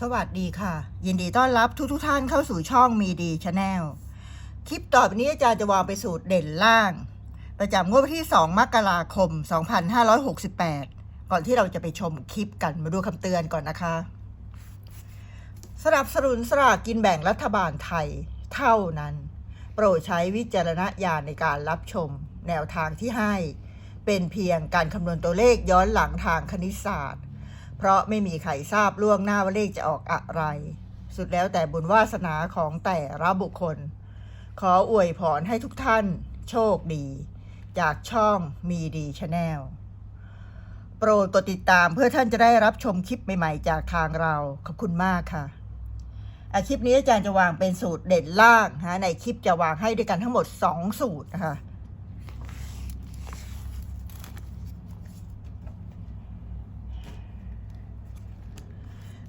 สวัสดีค่ะ ยินดีต้อนรับทุกทุกท่านเข้าสู่ช่องมีดีชาแนลคลิปต่อไปนี้อาจารย์จะวางไปสูตรเด่นล่าง ประจำงวดที่ 2 มกราคม 2568 ก่อนที่เราจะไปชมคลิปกันมาดูคำเตือนก่อนนะคะสนับสนุนสลากกินแบ่งรัฐบาลไทยเท่านั้น โปรดใช้วิจารณญาณในการรับชม แนวทางที่ให้ เป็นเพียงการคำนวณตัวเลขย้อนหลังทางคณิตศาสตร์ เพราะไม่มีใครทราบล่วงหน้าว่าเลขจะออกอะไร สุดแล้วแต่บุญวาสนาของแต่ละบุคคล ขออวยพรให้ทุกท่านโชคดี จากช่องมีดีชาแนลโปรดกดติดตามเพื่อท่านจะได้รับชมคลิปใหม่ๆ จากทางเรา ขอบคุณมากค่ะอาคลิปนี้อาจารย์จะวางเป็นสูตรเด่นล่างนะในคลิปจะวางให้ด้วยกันทั้งหมด 2 สูตรนะคะ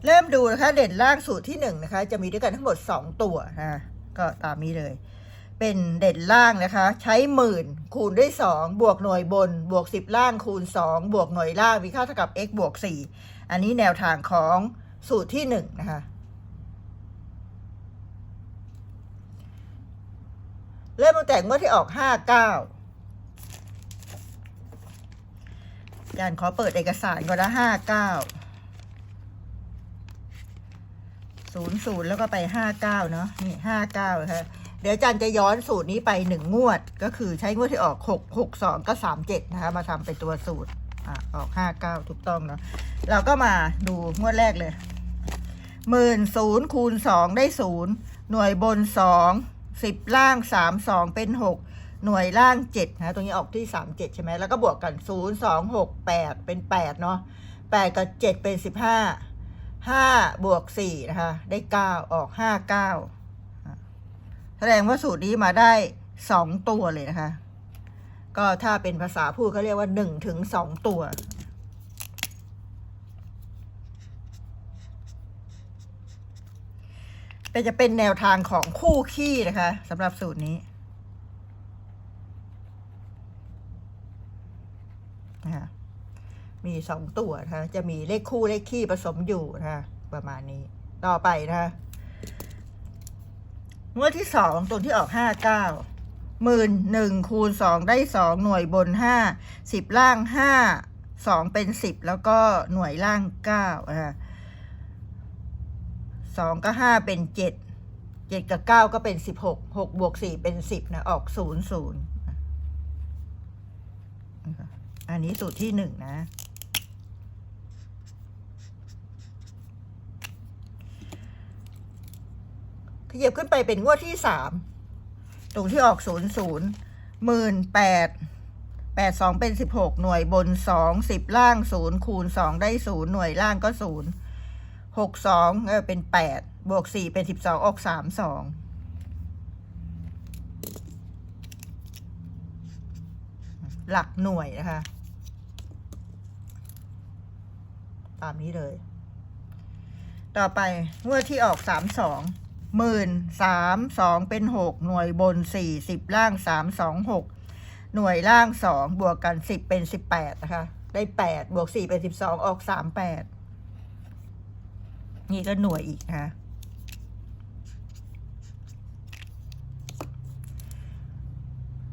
เริ่มดูนะคะ เด่นล่างสูตรที่หนึ่งนะคะ จะมีด้วยกันทั้งหมดสองตัวนะก็ตามนี้เลย เป็นเด่นล่างนะคะ ใช้หมื่นคูณด้วยสองบวกหน่วยบน บวกสิบล่างคูณสองบวกหน่วยล่างมีค่าเท่ากับ x บวกสี่อันนี้แนวทางของสูตรที่หนึ่งนะคะ เริ่มตั้งแต่งวดที่ออกห้าเก้าอารขอเปิดเอกสารก่อนนะห้าเก้า ศูนย์ศูนย์แล้วก็ไปห้าเก้าเนาะนี่ห้าเก้านะคะเดี๋ยวจารย์จะย้อนสูตรนี้ไปหนึ่งงวด ก็คือใช้งวดที่ออกหกหกสองก็สามเจ็ดนะคะ มาทำเป็นตัวสูตรอะออกห้าเก้าถูกต้องเนาะเราก็มาดูงวดแรกเลยหมื่นศูนย์คูณสองได้ศูนย์หน่วยบนสองสิบล่างสามสองเป็นหกหน่วยล่างเจ็ดนะตรงนี้ออกที่สามเจ็ดใช่ไหมแล้วก็บวกกันศูนย์สองหกแปดเป็นแปดเนาะแปดกับเจ็ดเป็นสิบห้า ห้าบวกสี่นะคะ ได้เก้าออกห้าเก้าแสดงว่าสูตรนี้มาได้สองตัวเลยนะคะ ก็ถ้าเป็นภาษาพูดเขาเรียกว่าหนึ่งถึงสองตัวแต่จะเป็นแนวทางของคู่ขี้นะคะสำหรับสูตรนี้นะคะ มีสองตัวนะคะจะมีเลขคู่เลขขี้ผสมอยู่นะคะประมาณนี้ ต่อไปนะคะงวดที่สองตัวที่ออกห้าเก้าหมื่นหนึ่งคูณสองได้สองหน่วยบนห้าสิบล่างห้าสองเป็นสิบแล้วก็หน่วยล่างเก้านะสองก็ห้าเป็นเจ็ดเจ็ดกับเก้าก็เป็นสิบหกหกบวกสี่เป็นสิบนะออกศูนย์ศูนย์อันนี้สูตรที่หนึ่งนะ ขยับขึ้นไปเป็นงวดที่สามตรงที่ออกศูนย์ศูนย์หมื่นแปดแปดสองเป็นสิบหกหน่วยบนสองสิบล่างศูนย์คูณสองได้ศูนย์หน่วยล่างก็ศูนย์หกสองเออเป็นแปดบวกสี่เป็นสิบสองออกสามสองหลักหน่วยนะคะ ตามนี้เลย ต่อไปงวดที่ออกสามสอง หมื่นสามสองเป็นหกหน่วยบนสี่สิบล่างสามสองหกหน่วยล่างสองบวกกันสิบเป็นสิบแปดนะคะ ได้แปดบวกสี่เป็นสิบสองออกสามแปดนี่ก็หน่วยอีกนะคะ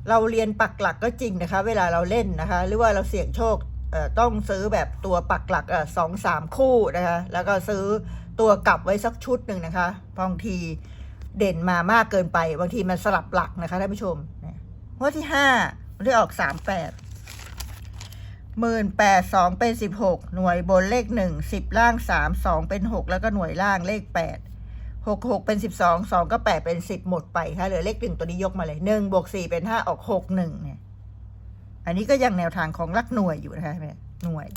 เราเรียนปักหลักก็จริงนะคะ เวลาเราเล่นนะคะ หรือว่าเราเสี่ยงโชคต้องซื้อแบบตัวปักหลักสองสามคู่นะคะ แล้วก็ซื้อ ตัวกลับไว้สักชุดหนึ่งนะคะบางทีเด่นมามากเกินไป บางทีมันสลับหลักนะคะท่านผู้ชมเนี่ยงวดที่ห้าวันที่ออกสามแปดหมื่นแปดสองเป็นสิบหกหน่วยบนเลขหนึ่งสิบล่างสามสองเป็นหกแล้วก็หน่วยล่างเลขแปดหกหกเป็นสิบสองสองก็แปดเป็นสิบหมดไปค่ะเหลือเลขหนึ่งตัวนี้ยกมาเลยหนึ่งบวกสี่เป็นห้าออกหกหนึ่งเนี่ย อันนี้ก็ยังแนวทางของลักหน่วยอยู่นะคะแม่หน่วย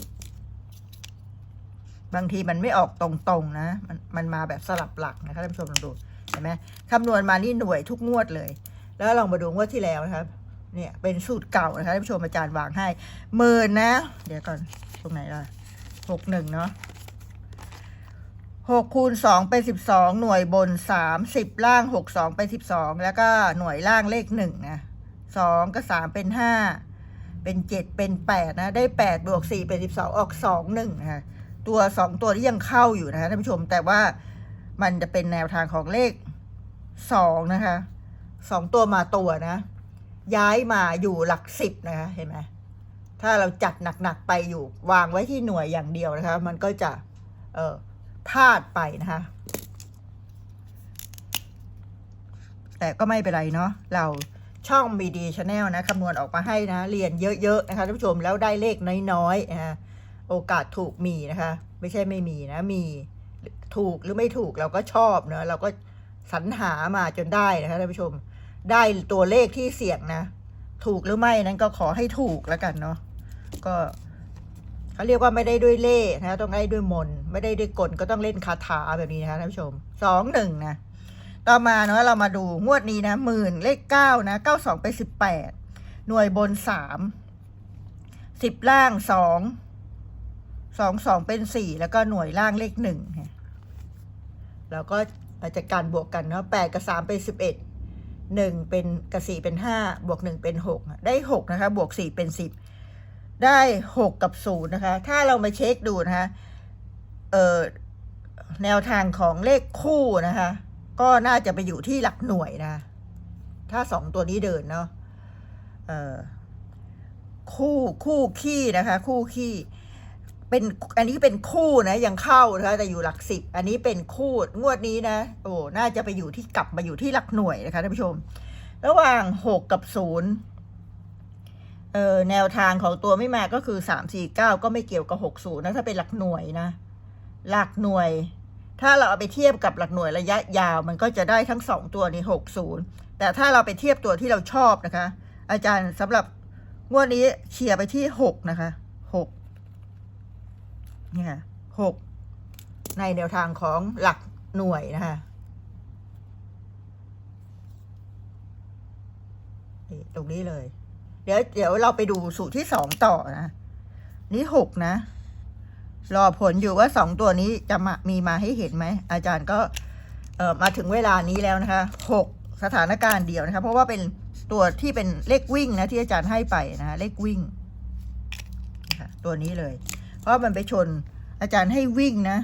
บางทีมันไม่ออกตรงๆนะ มันมันมาแบบสลับหลักนะคะท่านผู้ชมลองดูเห็นไหมคำนวณมานี่หน่วยทุกงวดเลย แล้วลองมาดูงวดที่แล้วนะครับเนี่ยเป็นสูตรเก่านะคะท่านผู้ชมอาจารย์วางให้หมื่นนะ เดี๋ยวก่อนตรงไหนล่ะหกหนึ่งเนาะหกคูณสองเป็นสิบสองหน่วยบนสามสิบล่างหกสองเป็นสิบสองแล้วก็หน่วยล่างเลขหนึ่งนะสองก็สามเป็นห้าเป็นเจ็ดเป็นแปดนะ ได้แปดบวกสี่เป็นสิบสองออกสองหนึ่งนะคะ ตัวสองตัวที่ยังเข้าอยู่นะคะท่านผู้ชม แต่ว่ามันจะเป็นแนวทางของเลขสองนะคะสองตัวมาตัวนะ ย้ายมาอยู่หลักสิบนะคะเห็นไหมถ้าเราจัดหนักๆไปอยู่วางไว้ที่หน่วยอย่างเดียวนะคะ มันก็จะ เออพลาดไปนะคะแต่ก็ไม่เป็นไรเนาะเราช่องมีดีชาแนลนะคำนวณออกมาให้นะ เรียนเยอะ ๆ นะคะท่านผู้ชมแล้วได้เลขน้อยๆนะะ โอกาสถูกมีนะคะ ไม่ใช่ไม่มีนะมีถูกหรือไม่ถูกเราก็ชอบเนะเราก็สรรหามาจนได้นะคะท่านผู้ชม ได้ตัวเลขที่เสี่ยงนะ ถูกหรือไม่นั้นก็ขอให้ถูกแล้วกันเนาะก็เขาเรียกว่าไม่ได้ด้วยเล่นะต้องได้ด้วยมน ไม่ได้ด้วยกลก็ต้องเล่นคาถาแบบนี้นะคะท่านผู้ชมสองหนึ่งนะต่อมาเนาะเรามาดูงวดนี้นะหมื่นเลขเก้านะเก้าสองไปสิบแปดหน่วยบนสามสิบล่างสอง สองสองเป็นสี่แล้วก็หน่วยล่างเลขหนึ่งเนี่ยแล้วก็อาจจะการบวกกันเนาะแปดกับสามเป็นสิบเอ็ดหนึ่งเป็นกับสี่เป็นห้าบวกหนึ่งเป็นหกได้หกนะคะบวกสี่เป็นสิบได้หกกับศูนย์นะคะ ถ้าเรามาเช็คดูนะคะเออแนวทางของเลขคู่นะคะ ก็น่าจะไปอยู่ที่หลักหน่วยนะ ถ้าสองตัวนี้เดินเนาะเอ่อคู่คู่ขี้นะคะ คู่ขี้ เป็นอันนี้เป็นคู่นะยังเข้านะคะแต่อยู่หลักสิบอันนี้เป็นคู่งวดนี้นะ โอ้น่าจะไปอยู่ที่กลับมาอยู่ที่หลักหน่วยนะคะท่านผู้ชม ระหว่างหกกับศูนย์เอ่อแนวทางของตัวไม่มาก็คือสามสี่เก้าก็ไม่เกี่ยวกับหกศูนย์นะถ้าเป็นหลักหน่วยนะ หลักหน่วย ถ้าเราเอาไปเทียบกับหลักหน่วยระยะยาว มันก็จะได้ทั้งสองตัวนี้หกศูนย์แต่ถ้าเราไปเทียบตัวที่เราชอบนะคะ อาจารย์สำหรับงวดนี้เชียร์ไปที่หกนะคะหก เนี่ยหกในแนวทางของหลักหน่วยนะคะตรงนี้เลย เดี๋ยวเดี๋ยวเราไปดูสูตรที่สองต่อนะ นี่หกนะ รอผลอยู่ว่าสองตัวนี้จะมามีมาให้เห็นไหม อาจารย์ก็เออมาถึงเวลานี้แล้วนะคะหกสถานการณ์เดียวนะคะ เพราะว่าเป็นตัวที่เป็นเลขวิ่งนะที่อาจารย์ให้ไปนะเลขวิ่ง ตัวนี้เลย เพราะมันไปชน อาจารย์ให้วิ่งนะ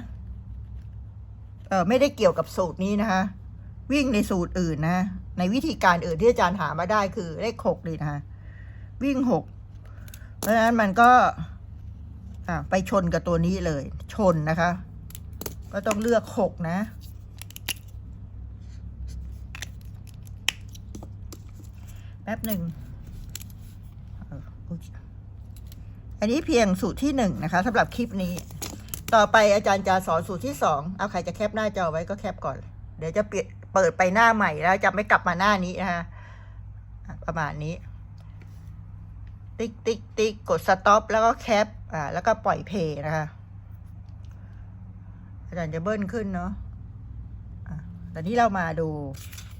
เออไม่ได้เกี่ยวกับสูตรนี้นะคะ วิ่งในสูตรอื่นนะ ในวิธีการอื่นที่อาจารย์หามาได้คือเลขหกเลยนะคะวิ่งหกเพราะฉะนั้นมันก็ไปชนกับตัวนี้เลย ชนนะคะ ก็ต้องเลือกหกนะ แป๊บหนึ่งเอออุ๊ย อันนี้เพียงสูตรที่หนึ่งนะคะสำหรับคลิปนี้ ต่อไปอาจารย์จะสอนสูตรที่สองเอาใครจะแคปหน้าจอไว้ก็แคปก่อน เดี๋ยวจะเปิดไปหน้าใหม่แล้วจะไม่กลับมาหน้านี้นะคะประมาณนี้ ติ๊กติ๊กติ๊กกดสต็อปแล้วก็แคปอ่าแล้วก็ปล่อยเพย์นะคะอาจารย์จะเบิ้ลขึ้นเนาะอะตอนนี้เรามาดู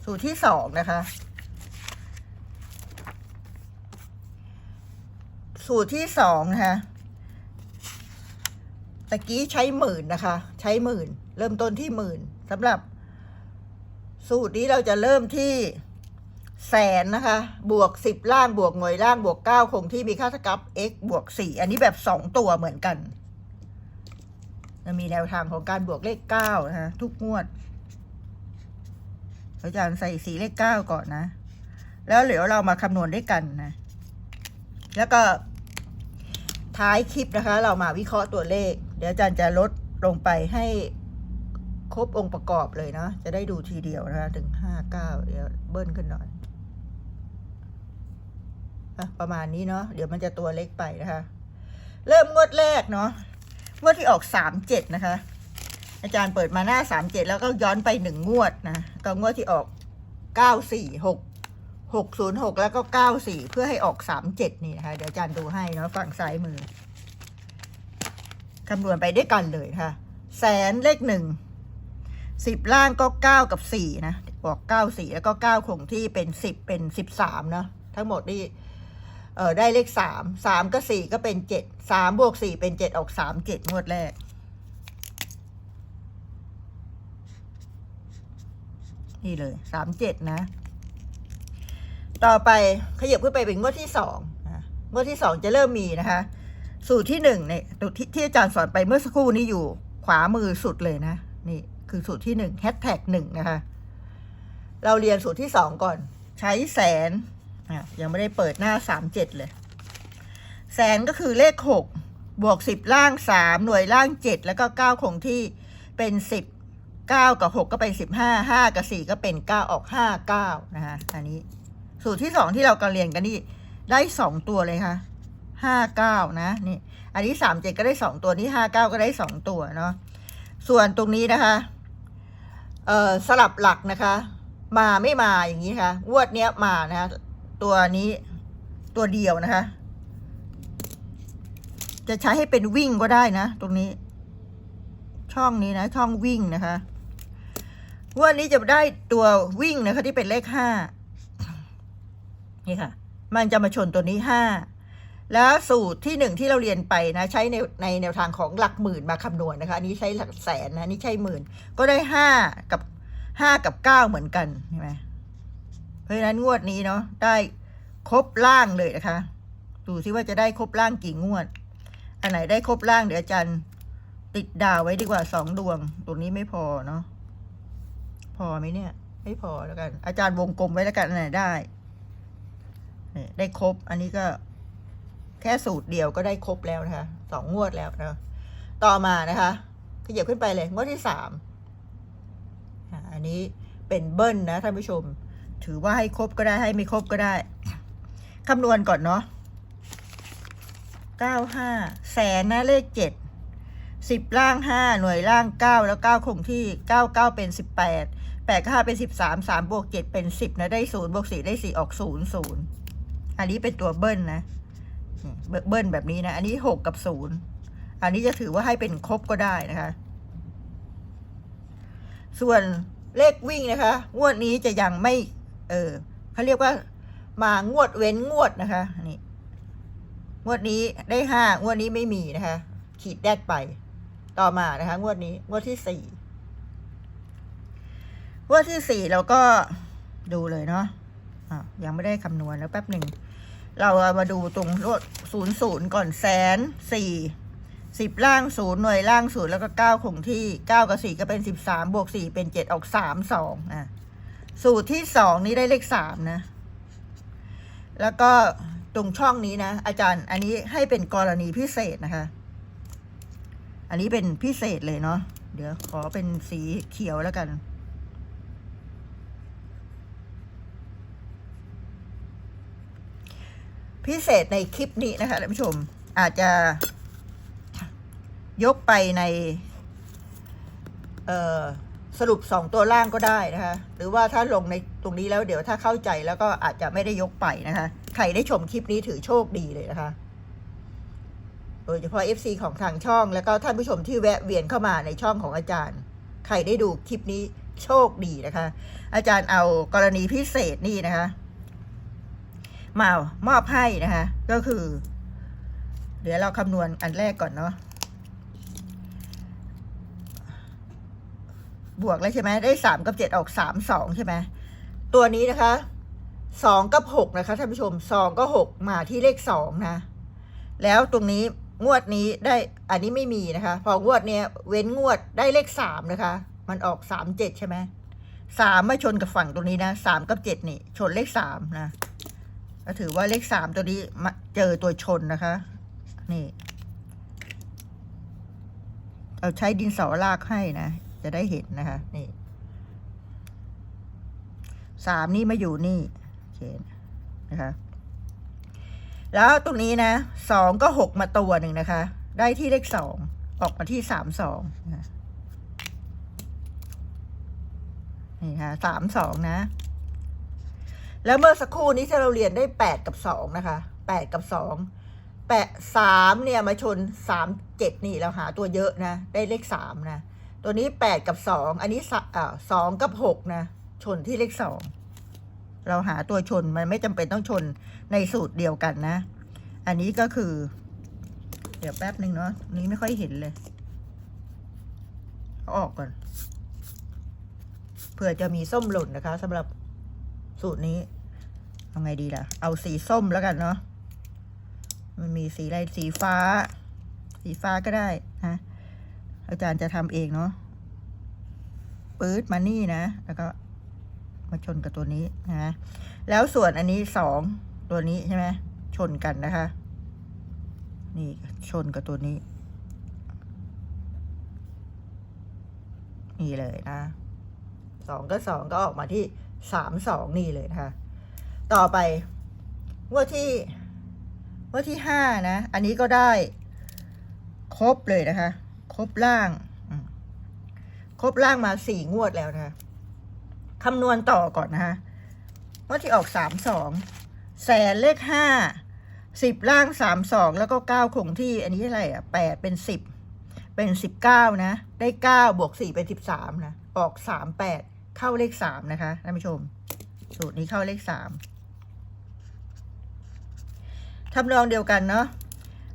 สูตรที่สองนะคะ สูตรที่สองนะคะตะกี้ใช้หมื่นนะคะ ใช้หมื่น เริ่มต้นที่หมื่นสำหรับ สูตรนี้เราจะเริ่มที่แสนนะคะ บวกสิบล่างบวกหน่วยล่างบวกเก้าคงที่มีค่าเท่ากับ x บวกสี่อันนี้แบบสองตัวเหมือนกันจะมีแนวทางของการบวกเลขเก้านะคะทุกงวดอาจารย์ใส่สีเลขเก้าก่อนนะ แล้วเดี๋ยวเรามาคำนวณด้วยกันนะ แล้วก็ ท้ายคลิปนะคะ เรามาวิเคราะห์ตัวเลข เดี๋ยวอาจารย์จะลดลงไปให้ครบองค์ประกอบเลยเนาะจะได้ดูทีเดียวนะคะถึงห้าเก้าเดี๋ยวเบิ้ลขึ้นหน่อยอะประมาณนี้เนาะเดี๋ยวมันจะตัวเล็กไปนะคะ เริ่มงวดแรกเนาะงวดที่ออกสามเจ็ดนะคะ อาจารย์เปิดมาหน้าสามเจ็ดแล้วก็ย้อนไปหนึ่งงวดนะก็งวดที่ออกเก้าสี่หก หกศูนย์หกแล้วก็เก้าสี่เพื่อให้ออกสามเจ็ดนี่นะคะ เดี๋ยวอาจารย์ดูให้เนาะฝั่งซ้ายมือคำนวณไปด้วยกันเลยค่ะ แสนเลขหนึ่งสิบล่างก็เก้ากับสี่นะ บอกเก้าสี่แล้วก็เก้าคงที่เป็นสิบเป็นสิบสามเนาะทั้งหมดนี่เออได้เลขสามสามก็สี่ก็เป็นเจ็ดสามบวกสี่เป็นเจ็ดออกสามเจ็ดงวดแรก นี่เลยสามเจ็ดนะ ต่อไปขยับขึ้นไปเป็นงวดที่สองงวดที่สองจะเริ่มมีนะคะ สูตรที่หนึ่งเนี่ยตัวที่ที่อาจารย์สอนไปเมื่อสักครู่นี้อยู่ขวามือสุดเลยนะ นี่คือสูตรที่หนึ่งแฮชแท็กหนึ่งนะคะ เราเรียนสูตรที่สองก่อน ใช้แสนอะยังไม่ได้เปิดหน้าสามเจ็ดเลย แสนก็คือเลขหกบวกสิบล่างสามหน่วยล่างเจ็ดแล้วก็เก้าคงที่เป็นสิบเก้ากับหกก็เป็นสิบห้าห้ากับสี่ก็เป็นเก้าออกห้าเก้านะคะอันนี้ สูตรที่สองที่เรากำลังเรียนกันนี่ได้สองตัวเลยค่ะห้าเก้านะนี่ อันนี้สามเจ็ดก็ได้สองตัวนี้ห้าเก้าก็ได้สองตัวเนาะส่วนตรงนี้นะคะ เอ่อสลับหลักนะคะ มาไม่มาอย่างนี้ค่ะวดเนี้ยมานะคะตัวนี้ตัวเดียวนะคะ จะใช้ให้เป็นวิ่งก็ได้นะตรงนี้ ช่องนี้นะ ช่องวิ่งนะคะงวันนี้จะได้ตัววิ่งนะคะที่เป็นเลขห้า นี่ค่ะ มันจะมาชนตัวนี้ห้าแล้วสูตรที่หนึ่งที่เราเรียนไปนะใช้ในในแนวทางของหลักหมื่นมาคำนวณนะคะอันนี้ใช้หลักแสนนะนี่ใช้หมื่น ก็ได้ห้ากับห้ากับเก้าเหมือนกันใช่ไหมเพราะฉะนั้นงวดนี้เนาะได้ครบล่างเลยนะคะ ดูซิว่าจะได้ครบล่างกี่งวด อันไหนได้ครบล่างเดี๋ยวอาจารย์ติดดาวไว้ดีกว่าสองดวง ตรงนี้ไม่พอเนาะพอไหมเนี่ย ไม่พอแล้วกัน อาจารย์วงกลมไว้แล้วกันอันไหนได้ นี่ได้ครบ อันนี้ก็แค่สูตรเดียวก็ได้ครบแล้วนะคะสองงวดแล้วนะต่อมานะคะขยับขึ้นไปเลย งวดที่สามอันนี้เป็นเบิ้ลนะท่านผู้ชม ถือว่าให้ครบก็ได้ให้ไม่ครบก็ได้คำนวณก่อนเนาะเก้าห้าแสนนะเลขเจ็ดสิบล่างห้าหน่วยล่างเก้าแล้วเก้าคงที่เก้าเก้าเป็นสิบแปดแปดห้าเป็นสิบสามสามบวกเจ็ดเป็นสิบนะได้ศูนย์บวกสี่ได้สี่ออกศูนย์ศูนย์ อันนี้เป็นตัวเบิ้ลนะเบิ้ลแบบนี้นะ อันนี้หกกับศูนย์อันนี้จะถือว่าให้เป็นครบก็ได้นะคะ ส่วนเลขวิ่งนะคะงวดนี้จะยังไม่ เออเขาเรียกว่ามางวดเว้นงวดนะคะนี่งวดนี้ได้ห้างวดนี้ไม่มีนะคะ ขีดแดดไป ต่อมานะคะ งวดนี้งวดที่สี่งวดที่สี่เราก็ดูเลยเนาะ อะยังไม่ได้คำนวณแล้วแป๊บหนึ่ง เราเอามาดูตรงรถศูนย์ศูนย์ก่อนแสนสี่สิบล่างศูนย์หน่วยล่างศูนย์แล้วก็เก้าคงที่เก้ากับสี่ก็เป็นสิบสามบวกสี่เป็นเจ็ดออกสามสองอะสูตรที่สองนี้ได้เลขสามนะ แล้วก็ตรงช่องนี้นะ อาจารย์อันนี้ให้เป็นกรณีพิเศษนะคะ อันนี้เป็นพิเศษเลยเนาะเดี๋ยวขอเป็นสีเขียวแล้วกัน พิเศษในคลิปนี้นะคะท่านผู้ชมอาจจะยกไปในสรุปสองตัวล่างก็ได้นะคะ หรือว่าถ้าลงในตรงนี้แล้วเดี๋ยวถ้าเข้าใจแล้วก็อาจจะไม่ได้ยกไปนะคะ ใครได้ชมคลิปนี้ถือโชคดีเลยนะคะ โดยเฉพาะ FC ของทางช่องแล้วก็ท่านผู้ชมที่แวะเวียนเข้ามาในช่องของอาจารย์ ใครได้ดูคลิปนี้โชคดีนะคะ อาจารย์เอากรณีพิเศษนี่นะคะ มามอบให้นะคะ ก็คือ เดี๋ยวเราคำนวณอันแรกก่อนเนาะบวกแล้วใช่ไหมได้สามกับเจ็ดออกสามสองใช่ไหมตัวนี้นะคะสองกับหกนะคะท่านผู้ชมสองก็หกมาที่เลขสองนะ แล้วตรงนี้งวดนี้ได้อันนี้ไม่มีนะคะ พองวดเนี้ยเว้นงวดได้เลขสามนะคะ มันออกสามเจ็ดใช่ไหมสามมาชนกับฝั่งตรงนี้นะสามกับเจ็ดนี่ ชนเลขสามนะ ก็ถือว่าเลขสามตัวนี้มาเจอตัวชนนะคะ นี่เอาใช้ดินสอลากให้นะ จะได้เห็นนะคะ นี่สามนี่มาอยู่นี่โอเคนะคะ แล้วตรงนี้นะสองก็หกมาตัวหนึ่งนะคะ ได้ที่เลขสองออกมาที่สามสองนี่ค่ะสามสองนะ แล้วเมื่อสักครู่นี้ที่เราเรียนได้แปดกับสองนะคะแปดกับสองแปดสามเนี่ยมาชนสามเจ็ดนี่เราหาตัวเยอะนะ ได้เลขสามนะ ตัวนี้แปดกับสองอันนี้สองกับหกนะ ชนที่เลขสองเราหาตัวชนมันไม่จำเป็นต้องชนในสูตรเดียวกันนะ อันนี้ก็คือ เดี๋ยวแป๊บหนึ่งเนาะนี้ไม่ค่อยเห็นเลยเอาออกก่อนเผื่อจะมีส้มหล่นนะคะสำหรับ สูตรนี้เอาไงดีล่ะ เอาสีส้มแล้วกันเนาะมันมีสีอะไรสีฟ้า สีฟ้าก็ได้นะอาจารย์จะทำเองเนาะปื๊ดมานี่นะ แล้วก็มาชนกับตัวนี้นะแล้วส่วนอันนี้สองตัวนี้ใช่ไหมชนกันนะคะ นี่ชนกับตัวนี้ นี่เลยนะสองก็สองก็ออกมาที่ สามสองนี่เลยนะคะ ต่อไปงวดที่งวดที่ห้านะ อันนี้ก็ได้ครบเลยนะคะ ครบล่างครบล่างมาสี่งวดแล้วนะคะคำนวณต่อก่อนนะคะงวดที่ออกสามสองแสนเลขห้าสิบล่างสามสองแล้วก็เก้าคงที่อันนี้อะไรอะแปดเป็นสิบเป็นสิบเก้านะ ได้เก้าบวกสี่เป็นสิบสามนะ ออกสามแปด เข้าเลขสามนะคะท่านผู้ชม สูตรนี้เข้าเลขสามทำนองเดียวกันเนาะ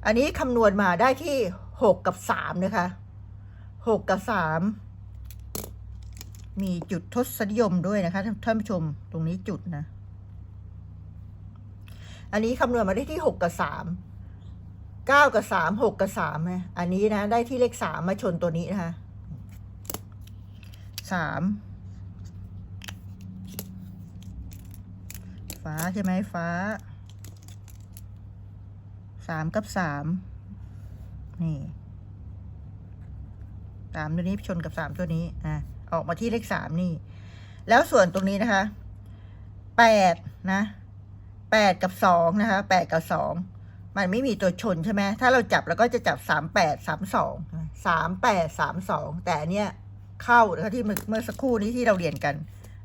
อันนี้คำนวณมาได้ที่หกกับสามนะคะหกกับสามมีจุดทศนิยมด้วยนะคะท่านผู้ชมตรงนี้จุดนะ อันนี้คำนวณมาได้ที่หกกับสามเก้ากับสามหกกับสามนะอันนี้นะ ได้ที่เลขสามมาชนตัวนี้นะคะสาม ฟ้าใช่ไหมฟ้าสามกับสามนี่สามตัวนี้ชนกับสามตัวนี้อะออกมาที่เลขสามนี่ แล้วส่วนตรงนี้นะคะแปดนะแปดกับสองนะคะแปดกับสองมันไม่มีตัวชนใช่ไหมถ้าเราจับเราก็จะจับสามแปดสามสองสามแปดสามสองแต่เนี้ยเข้านะคะที่เมื่อสักครู่นี้ที่เราเรียนกัน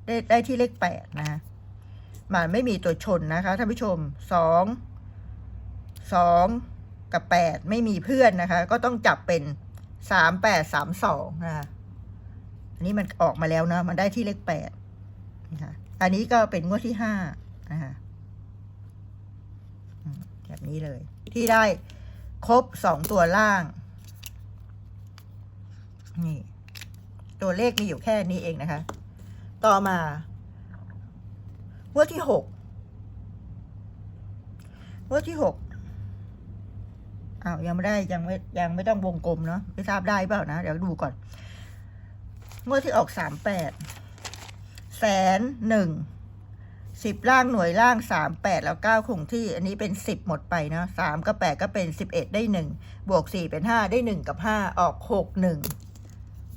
ได้ได้ที่เลขแปดนะ มันไม่มีตัวชนนะคะท่านผู้ชมสองสองกับแปดไม่มีเพื่อนนะคะ ก็ต้องจับเป็นสามแปดสามสองนะคะอันนี้มันออกมาแล้วนะมันได้ที่เลขแปดนะคะอันนี้ก็เป็นงวดที่ห้านะคะแบบนี้เลย ที่ได้ครบสองตัวล่าง นี่ ตัวเลขมีอยู่แค่นี้เองนะคะ ต่อมา งวดที่หกงวดที่หกอ้าวยังไม่ได้ยังไม่ยังไม่ต้องวงกลมเนาะไม่ทราบได้เปล่านะ เดี๋ยวดูก่อนงวดที่ออกสามแปดแสนหนึ่งสิบล่างหน่วยล่างสามแปดแล้วเก้าคงที่ อันนี้เป็นสิบหมดไปนะสามกับแปดก็เป็นสิบเอ็ดได้หนึ่งบวกสี่เป็นห้าได้หนึ่งกับห้าออกหกหนึ่ง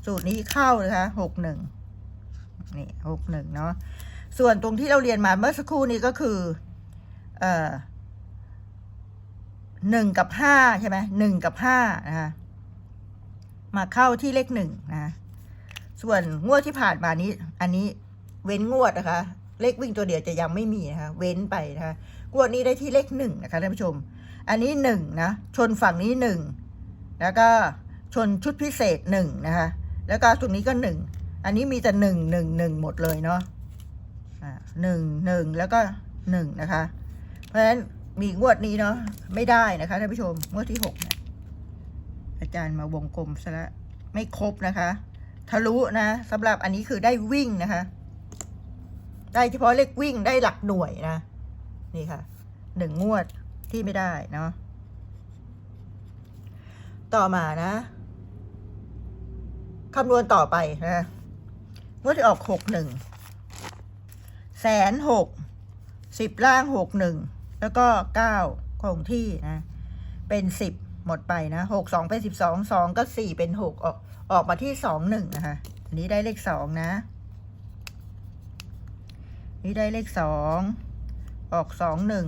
สูตรนี้เข้านะคะหกหนึ่งนี่หกหนึ่งเนาะ ส่วนตรงที่เราเรียนมาเมื่อสักครู่นี้ก็คือเอ่อหนึ่งกับห้าใช่ไหมหนึ่งกับห้านะคะมาเข้าที่เลขหนึ่งนะส่วนงวดที่ผ่านมานี้ อันนี้เว้นงวดนะคะ เลขวิ่งตัวเดียวจะยังไม่มีนะคะ เว้นไปนะคะงวดนี้ได้ที่เลขหนึ่งนะคะท่านผู้ชม อันนี้หนึ่งนะ ชนฝั่งนี้หนึ่งแล้วก็ชนชุดพิเศษหนึ่งนะคะ แล้วก็ตรงนี้ก็หนึ่งอันนี้มีแต่หนึ่งหนึ่งหนึ่งหมดเลยเนาะ หนึ่งหนึ่งแล้วก็หนึ่งนะคะ เพราะฉะนั้นมีงวดนี้เนาะไม่ได้นะคะท่านผู้ชมงวดที่หกเนี่ยอาจารย์มาวงกลมซะละไม่ครบนะคะทะลุนะสำหรับอันนี้คือได้วิ่งนะคะ ได้เฉพาะเลขวิ่งได้หลักหน่วยนะ นี่ค่ะหนึ่งงวดที่ไม่ได้เนาะต่อมานะคำนวณต่อไปนะงวดที่ออกหกหนึ่ง แสนหกสิบล่างหกหนึ่งแล้วก็เก้าคงที่นะ เป็นสิบหมดไปนะหกสองเป็นสิบสองสองก็สี่เป็นหกออกออกมาที่สองหนึ่งนะคะอันนี้ได้เลขสองนะ นี่ได้เลขสองออกสองหนึ่ง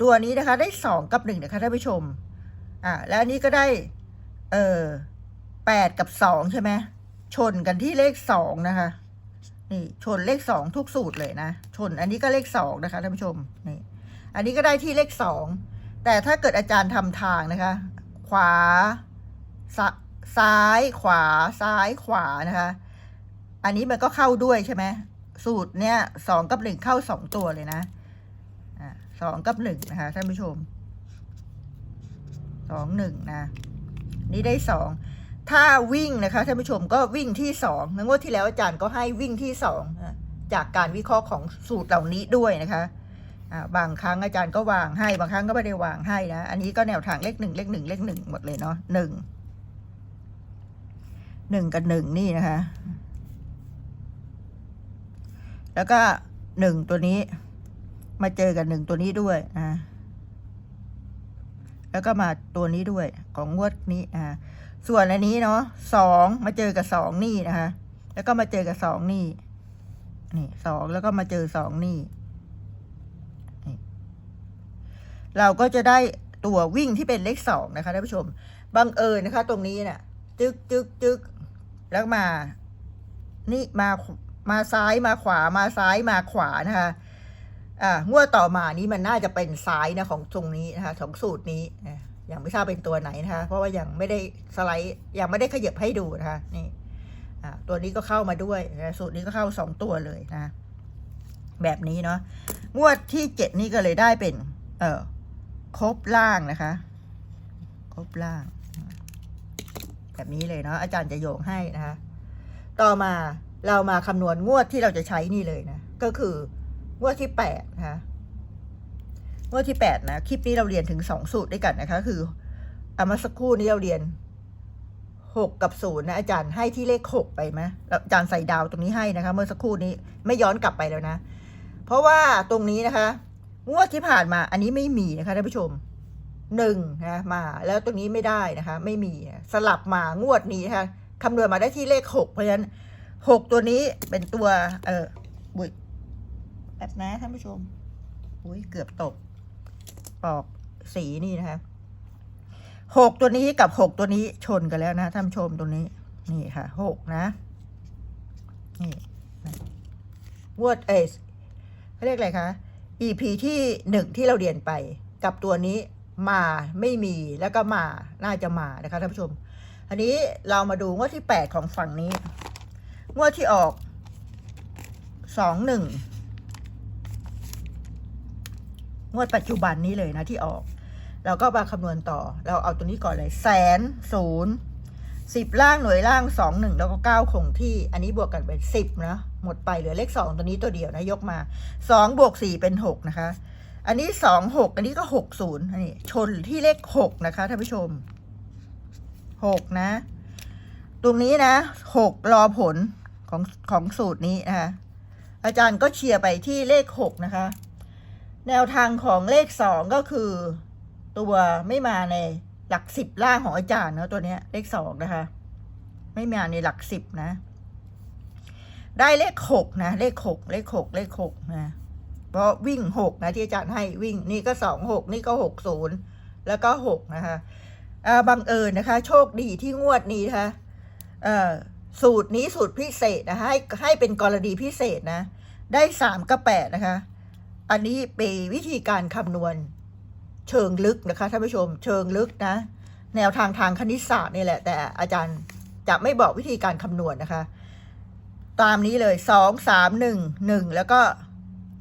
ตัวนี้นะคะได้สองกับหนึ่งนะคะท่านผู้ชม อ่าแล้วอันนี้ก็ได้ เออแปดกับสองใช่ไหมชนกันที่เลขสองนะคะ นี่ชนเลขสองทุกสูตรเลยนะ ชนอันนี้ก็เลขสองนะคะท่านผู้ชมนี่อันนี้ก็ได้ที่เลขสองแต่ถ้าเกิดอาจารย์ทำทางนะคะ ขวาซซ้ายขวาซ้ายขวานะคะ อันนี้มันก็เข้าด้วยใช่ไหมสูตรเนี้ยสองกับหนึ่งเข้าสองตัวเลยนะอ่าสองกับหนึ่งนะคะท่านผู้ชมสองหนึ่งนะ นี่ได้สอง ถ้าวิ่งนะคะท่านผู้ชมก็วิ่งที่สองงวดที่แล้วอาจารย์ก็ให้วิ่งที่สองจากการวิเคราะห์ของสูตรเหล่านี้ด้วยนะคะบางครั้งอาจารย์ก็วางให้บางครั้งก็ไม่ได้วางให้นะอันนี้ก็แนวทางเลขหนึ่งเลขหนึ่งเลขหนึ่งหมดเลยเนาะหนึ่งหนึ่งกับหนึ่งนี่นะคะ แล้วก็หนึ่งตัวนี้มาเจอกับหนึ่งตัวนี้ด้วยนะแล้วก็มาตัวนี้ด้วยของงวดนี้อ่า ส่วนอันนี้เนาะสองมาเจอกับสองนี่นะคะ แล้วก็มาเจอกับสองนี่ นี่สองแล้วก็มาเจอสองนี่ เราก็จะได้ตัววิ่งที่เป็นเลขสองนะคะท่านผู้ชม บังเอิญนะคะ ตรงนี้เนี่ยจึกจึกจึกแล้วมา นี่มามาซ้ายมาขวามาซ้ายมาขวานะคะ อ่างวดต่อมานี้มันน่าจะเป็นซ้ายนะของตรงนี้นะคะของสูตรนี้อะ ยังไม่ทราบเป็นตัวไหนนะคะ เพราะว่ายังไม่ได้สไลด์ยังไม่ได้ขยับให้ดูนะคะนี่ตัวนี้ก็เข้ามาด้วยนะสูตรนี้ก็เข้าสองตัวเลยนะ แบบนี้เนาะงวดที่เจ็ดนี่ก็เลยได้เป็น เออครบล่างนะคะ ครบล่าง แบบนี้เลยเนาะอาจารย์จะโยงให้นะคะ ต่อมาเรามาคำนวณงวดที่เราจะใช้นี่เลยนะ ก็คืองวดที่แปดนะคะ งวดที่แปดนะ คลิปนี้เราเรียนถึงสองสูตรด้วยกันนะคะ คือเอามาสักครู่นี้เราเรียนหกกับศูนย์นะอาจารย์ให้ที่เลขหกไปไหมอาจารย์ใส่ดาวตรงนี้ให้นะคะ เมื่อสักครู่นี้ไม่ย้อนกลับไปแล้วนะ เพราะว่าตรงนี้นะคะงวดที่ผ่านมา อันนี้ไม่มีนะคะท่านผู้ชมหนึ่งนะมา แล้วตรงนี้ไม่ได้นะคะ ไม่มีสลับมางวดนี้นะคะคำนวณมาได้ที่เลขหกเพราะฉะนั้นหกตัวนี้เป็นตัว เออบุยแป๊บนะท่านผู้ชม อุ้ยเกือบตก ปอกสีนี่นะคะหกตัวนี้กับหกตัวนี้ชนกันแล้วนะท่านผู้ชมตัวนี้ นี่ค่ะหกนะ นี่นะงวดเอสเขาเรียกอะไรคะ EP ที่หนึ่งที่เราเรียนไป กับตัวนี้มาไม่มีแล้วก็มาน่าจะมานะคะท่านผู้ชม อันนี้เรามาดูงวดที่แปดของฝั่งนี้ งวดที่ออกสองหนึ่ง งวดปัจจุบันนี้เลยนะที่ออก เราก็มาคำนวณต่อ เราเอาตัวนี้ก่อนเลยแสนศูนย์สิบล่างหน่วยล่างสองหนึ่งแล้วก็เก้าคงที่ อันนี้บวกกันเป็นสิบนะหมดไปเหลือเลขสองตัวนี้ตัวเดียวนะยกมาสองบวกสี่เป็นหกนะคะ อันนี้สองหกอันนี้ก็หกศูนย์อันนี้ชนที่เลขหกนะคะท่านผู้ชมหกนะ ตรงนี้นะหกรอผลของของสูตรนี้นะคะอาจารย์ก็เชียร์ไปที่เลขหกนะคะ แนวทางของเลขสองก็คือ ตัวไม่มาในหลักสิบล่างของอาจารย์เนาะตัวเนี้ย เลขสองนะคะ ไม่มาในหลักสิบนะ ได้เลขหกนะเลขหกเลขหกเลขหกนะเพราะวิ่งหกนะที่อาจารย์ให้วิ่งนี่ก็สองหกนี่ก็หกศูนย์แล้วก็หกนะคะอาบังเอิญนะคะ โชคดีที่งวดนี้นะคะเอ่อสูตรนี้สูตรพิเศษนะคะให้ให้เป็นกรณีพิเศษนะ ได้สามกับแปดนะคะ อันนี้เป็นวิธีการคำนวณเชิงลึกนะคะท่านผู้ชมเชิงลึกนะ แนวทางทางคณิตศาสตร์นี่แหละ แต่อาจารย์จะไม่บอกวิธีการคำนวณนะคะ ตามนี้เลยสองสามหนึ่งหนึ่งแล้วก็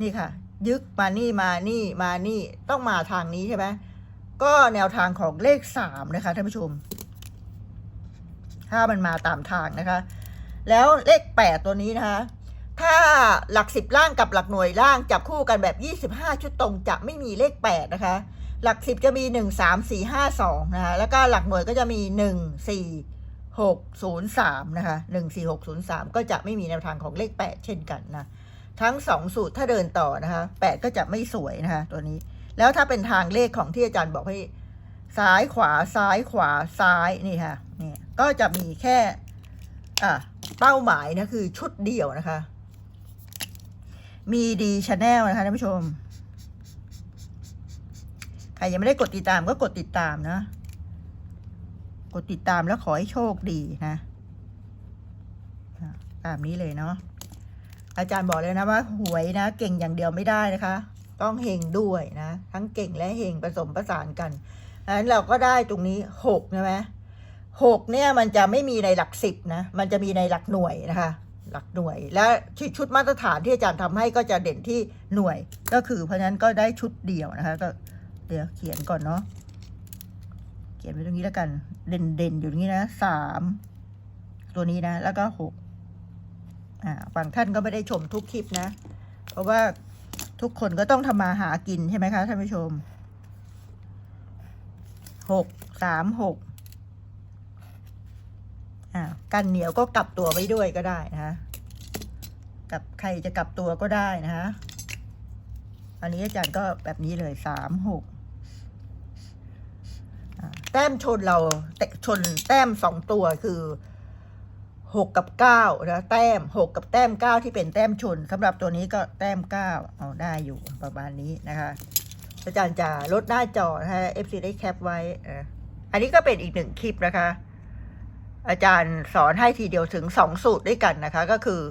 นี่ค่ะ ยึกมานี่มานี่มานี่ต้องมาทางนี้ใช่ไหมก็แนวทางของเลขสามนะคะท่านผู้ชม ถ้ามันมาตามทางนะคะ แล้วเลขแปดตัวนี้นะคะ ถ้าหลักสิบล่างกับหลักหน่วยล่างจับคู่กันแบบยี่สิบห้าชุดตรงจะไม่มีเลขแปดนะคะ หลักสิบจะมีหนึ่งสามสี่ห้าสองนะคะ แล้วก็หลักหน่วยก็จะมีหนึ่งสี่หกศูนย์สามนะคะหนึ่งสี่หกศูนย์สามก็จะไม่มีแนวทางของเลขแปดเช่นกันนะ ทั้งสองสูตรถ้าเดินต่อนะคะแปดก็จะไม่สวยนะคะ ตัวนี้ แล้วถ้าเป็นทางเลขของที่อาจารย์บอกให้ซ้ายขวาซ้ายขวาซ้ายนี่ค่ะนี่ก็จะมีแค่อะเป้าหมายนะคือชุดเดียวนะคะ มีดีชาแนลนะคะท่านผู้ชม ใครยังไม่ได้กดติดตามก็กดติดตามนะ กดติดตามแล้วขอให้โชคดีนะ ตามนี้เลยเนาะ อาจารย์บอกเลยนะว่าหวยนะ เก่งอย่างเดียวไม่ได้นะคะ ต้องเฮงด้วยนะ ทั้งเก่งและเฮงผสมประสานกันดังนั้นเราก็ได้ตรงนี้หกใช่ไหมหกเนี่ยมันจะไม่มีในหลักสิบนะ มันจะมีในหลักหน่วยนะคะ หลักหน่วย และชุดชุดมาตรฐานที่อาจารย์ทำให้ก็จะเด่นที่หน่วย ก็คือเพราะฉะนั้นก็ได้ชุดเดียวนะคะก็เดี๋ยวเขียนก่อนเนาะเขียนไว้ตรงนี้แล้วกัน เด่นเด่นอยู่ตรงนี้นะสามตัวนี้นะ แล้วก็หกอ่าบางท่านก็ไม่ได้ชมทุกคลิปนะ เพราะว่าทุกคนก็ต้องทำมาหากินใช่ไหมคะท่านผู้ชมหกสามหก อ่ากันเหนียวก็กลับตัวไว้ด้วยก็ได้นะคะกับใครจะกลับตัวก็ได้นะคะอันนี้อาจารย์ก็แบบนี้เลยสามหกแต้มชนเราแตชนแต้มสองตัวคือหกกับเก้านะแต้มหกกับแต้มเก้าที่เป็นแต้มชนสำหรับตัวนี้ก็แต้มเก้าเอาได้อยู่ประมาณนี้นะคะอาจารย์จะลดหน้าจอนะฮะ FC ได้แคปไว้อันนี้ก็เป็นอีกหนึ่งคลิปนะคะ อาจารย์สอนให้ทีเดียวถึงสองสูตรด้วยกันนะคะ ก็คือ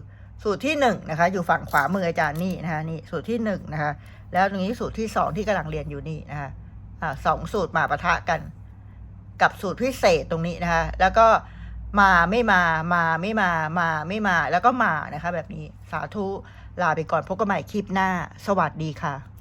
สูตรที่หนึ่งนะคะอยู่ฝั่งขวามืออาจารย์นี่นะคะนี่สูตรที่หนึ่งนะคะแล้วตรงนี้สูตรที่สองที่กำลังเรียนอยู่นี่นะคะอ่าสองสูตรมาปะทะกัน กับสูตรพิเศษตรงนี้นะคะแล้วก็มาไม่มามาไม่มามาไม่มาแล้วก็มานะคะ แบบนี้สาธุลาไปก่อนพบกันใหม่คลิปหน้า สวัสดีค่ะ